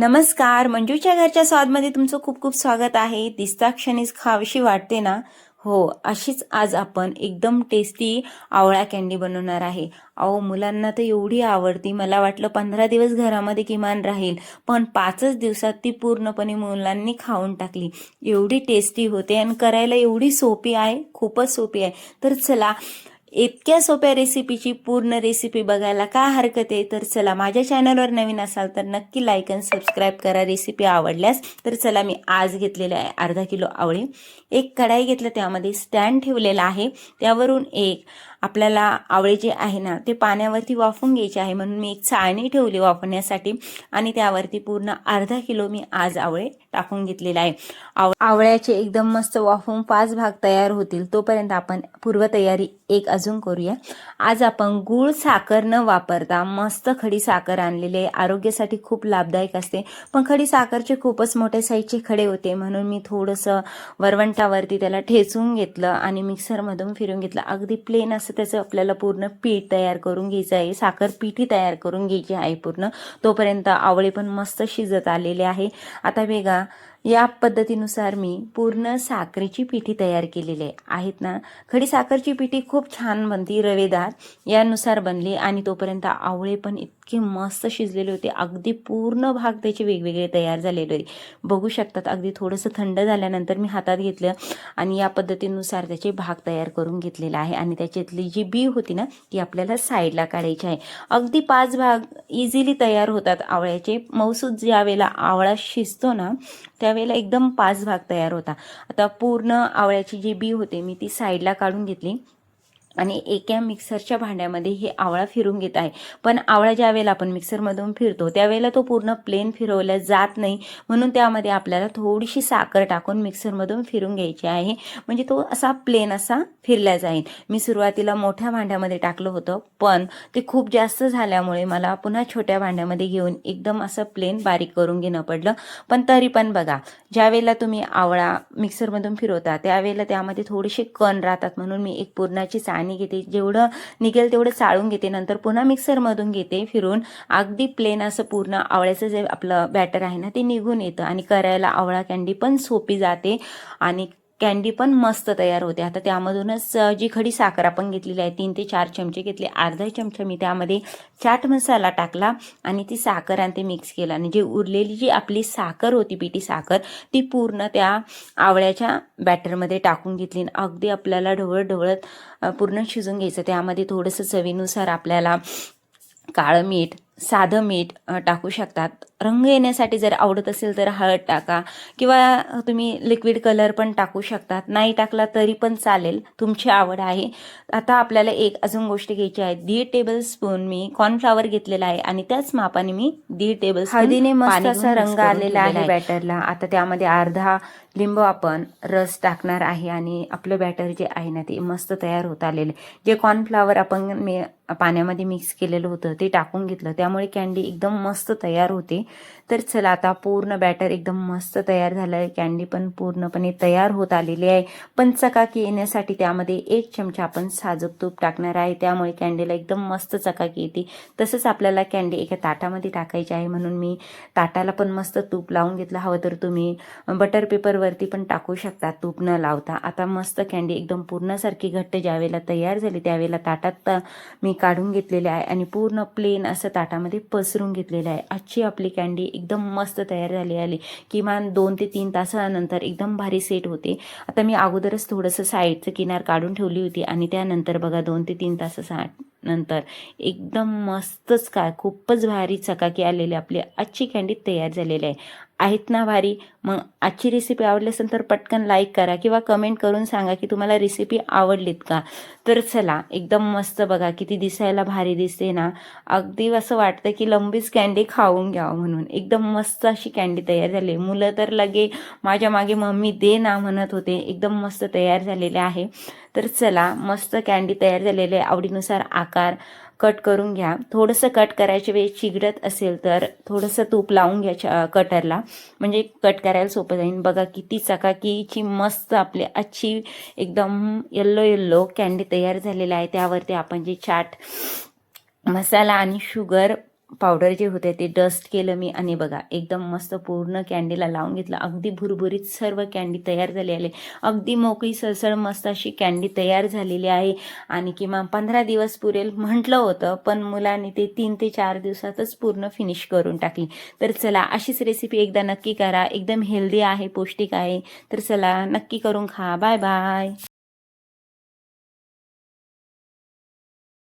नमस्कार मंजूच्या घरच्या स्वादमध्ये तुमचं खूप खूप स्वागत आहे. दिसता क्षणीच खावीशी वाटते ना? हो अशीच आज आपण एकदम टेस्टी आवळा कॅन्डी बनवणार आहे. अहो मुलांना तर एवढी आवडती. मला वाटलं पंधरा दिवस घरामध्ये किमान राहील. पण पाचच दिवसात ती पूर्णपणे मुलांनी खाऊन टाकली. एवढी टेस्टी होते आणि करायला एवढी सोपी आहे. खूपच सोपी आहे. तर चला इतक्या सोप्या रेसिपीची पूर्ण रेसिपी बघायला का हरकत आहे? तर चला माझ्या चॅनलवर नवीन असाल तर नक्की लाईक आणि सबस्क्राईब करा. रेसिपी आवडल्यास तर चला मी आज घेतलेले आहे अर्धा किलो आवळी. एक कढाई घेतलं त्यामध्ये स्टँड ठेवलेला आहे. त्यावरून एक आपल्याला आवळे जे आहे ना ते पाण्यावरती वाफून घ्यायचे आहे. म्हणून मी एक चाळणी ठेवली वाफण्यासाठी आणि त्यावरती पूर्ण अर्धा किलो मी आज आवळे टाकून घेतलेले आहे. आव आवळ्याचे एकदम मस्त वाफून पाच भाग तयार होतील. तोपर्यंत आपण पूर्वतयारी एक अजून करूया. आज आपण गूळ साखर न वापरता मस्त खडी साखर आणलेली आहे. आरोग्यासाठी खूप लाभदायक असते. पण खडी साखरचे खूपच मोठे साईजचे खडे होते. म्हणून मी थोडंसं वरवंटावरती त्याला ठेचून घेतलं आणि मिक्सरमधून फिरून घेतलं. अगदी प्लेन असं त्याचं आपल्याला पूर्ण पीठ तयार करून घ्यायचं आहे. साखर पिठी तयार करून घ्यायची आहे पूर्ण. तोपर्यंत आवळे पण मस्त शिजत आलेले आहे. आता वेगा या पद्धतीनुसार मी पूर्ण साखरेची पिठी तयार केलेली आहे. आहेत ना? खडी साखरची पिठी खूप छान बनती रवेदार यानुसार बनली आणि तोपर्यंत आवळे पण इतके मस्त शिजलेले होते. अगदी पूर्ण भाग त्याचे वेगवेगळे तयार झालेले होते. बघू शकतात अगदी थोडंसं थंड झाल्यानंतर मी हातात घेतलं आणि या पद्धतीनुसार त्याचे भाग तयार करून घेतलेला आहे. आणि त्याच्यातली जी बी होती ना ती आपल्याला साईडला काढायची आहे. अगदी पाच भाग इझिली तयार होतात आवळ्याचे. मौसूद ज्या वेळेला आवळा शिजतो ना त्या त्यावेळेला एकदम पाच भाग तयार होता. आता पूर्ण आवळ्याची जी बी होते मी ती साईडला काढून घेतली. आणि एका मिक्सरच्या भांड्यामध्ये हे आवळा फिरून घेत आहे. पण आवळा ज्या वेळेला आपण मिक्सरमधून फिरतो त्यावेळेला तो पूर्ण प्लेन फिरवला जात नाही. म्हणून त्यामध्ये आपल्याला थोडीशी साखर टाकून मिक्सरमधून फिरून घ्यायची आहे. म्हणजे तो असा प्लेन असा फिरला जाईल. मी सुरुवातीला मोठ्या भांड्यामध्ये टाकलं होतं पण ते खूप जास्त झाल्यामुळे मला पुन्हा छोट्या भांड्यामध्ये घेऊन एकदम असं प्लेन बारीक करून घेणं पडलं. पण तरी पण बघा ज्यावेळेला तुम्ही आवळा मिक्सरमधून फिरवता त्यावेळेला त्यामध्ये थोडेसे कण राहतात म्हणून मी एक पूर्णाची पाणी घेते. जेवढं निघेल तेवढं चाळून घेते. नंतर पुन्हा मिक्सरमधून घेते फिरून. अगदी प्लेन असं पूर्ण आवळ्याचं जे आपलं बॅटर आहे ना ते निघून येतं आणि करायला आवळा कॅन्डी पण सोपी जाते. आणि कॅन्डी पण मस्त तयार होते. आता त्यामधूनच जी खडी साखर आपण घेतलेली आहे तीन ते चार चमचे घेतले अर्धा चमचा मी त्यामध्ये चाट मसाला टाकला आणि ती साखर आणि ते मिक्स केलं. आणि जी उरलेली जी आपली साखर होती पिठी साखर ती पूर्ण त्या आवळ्याच्या बॅटरमध्ये टाकून घेतली. आणि अगदी आपल्याला ढवळत ढवळत पूर्ण शिजून घ्यायचं. त्यामध्ये थोडंसं चवीनुसार आपल्याला काळं मीठ साधं मीठ टाकू शकतात. रंग येण्यासाठी जर आवडत असेल तर हळद टाका किंवा तुम्ही लिक्विड कलर पण टाकू शकतात. नाही टाकला तरी पण चालेल. तुमची आवड आहे. आता आपल्याला एक अजून गोष्ट घ्यायची आहे. दीड टेबल स्पून मी कॉर्नफ्लावर घेतलेला आहे आणि त्याच मापाने मी दीड टेबल हळदीने मस्त असा रंग आलेला आहे बॅटरला आता त्यामध्ये अर्धा लिंबू आपण रस टाकणार आहे आणि आपलं बॅटर जे आहे ना ते मस्त तयार होत आलेले जे कॉर्नफ्लावर आपण मी पाण्यामध्ये मिक्स केलेलं होतं ते टाकून घेतलं. त्यामुळे कॅन्डी एकदम मस्त तयार होते. तर चला आता पूर्ण बॅटर एकदम मस्त तयार झालं आहे कॅन्डी पण पूर्णपणे तयार होत आलेली आहे. पण चकाकी येण्यासाठी त्यामध्ये एक चमचा आपण साजूक तूप टाकणार आहे. त्यामुळे कॅन्डीला एकदम मस्त चकाकी येते. तसंच आपल्याला कॅन्डी एका ताटामध्ये टाकायची आहे म्हणून मी ताटाला पण मस्त तूप लावून घेतलं हवं तर तुम्ही बटर पेपरवरती पण टाकू शकता तूप न लावता. आता मस्त कॅन्डी एकदम पूर्णसारखी घट्ट ज्यावेळेला तयार झाली त्यावेळेला ताटात मी काढून घेतलेले आहे. आणि पूर्ण प्लेन असं ताटामध्ये पसरून घेतलेलं आहे. आजची आपली कँडी एकदम मस्त तयार झाली आली. किमान दोन ते तीन तासानंतर एकदम भारी सेट होते. आता मी अगोदरच थोडंसं साईडचं किनार काढून ठेवली होती आणि त्यानंतर बघा दोन ते तीन तासा नंतर एकदम मस्तच काय खूपच भारी चकाकी आलेली आपली आजची कँडी तयार झालेली आहे. आहेत ना भारी? मग आजची रेसिपी आवडली असेल तर पटकन लाईक करा किंवा कमेंट करून सांगा की तुम्हाला रेसिपी आवडलीत का? तर चला एकदम मस्त बघा किती दिसायला भारी दिसते ना. अगदी असं वाटतं की लंबीच कँडी खाऊन घ्यावं म्हणून. एकदम मस्त अशी कँडी तयार झाली. मुलं तर लगे माझ्या मागे मम्मी दे ना म्हणत होते. एकदम मस्त तयार झालेले आहे. तर चला मस्त कॅन्डी तयार झालेले आवडीनुसार आकार कट करून घ्या. थोडंसं कट करायच्या वेळी चिगडत असेल तर थोडंसं तूप लावून घ्या कटरला म्हणजे कट करायला सोपं जाईल. बघा किती चकाकीची मस्त आपली अच्छी एकदम येल्लो येल्लो कॅन्डी तयार झालेला आहे. त्यावरती आपण जे चाट मसाला आणि शुगर पावडर जे होते ते डस्ट केलं मी आणि बघा एकदम मस्त पूर्ण कॅन्डीला लावून घेतलं. अगदी भुरभुरीत सर्व कॅन्डी तयार झाली आहे. अगदी मोकळी सळसळ मस्त अशी कॅन्डी तयार झालेली आहे. आणि किमान पंधरा दिवस पुरेल म्हटलं होतं पण मुलांनी ते तीन ते चार दिवसातच पूर्ण फिनिश करून टाकली. तर चला अशीच रेसिपी एकदा नक्की करा. एकदम हेल्दी आहे पौष्टिक आहे. तर चला नक्की करून खा. Bye bye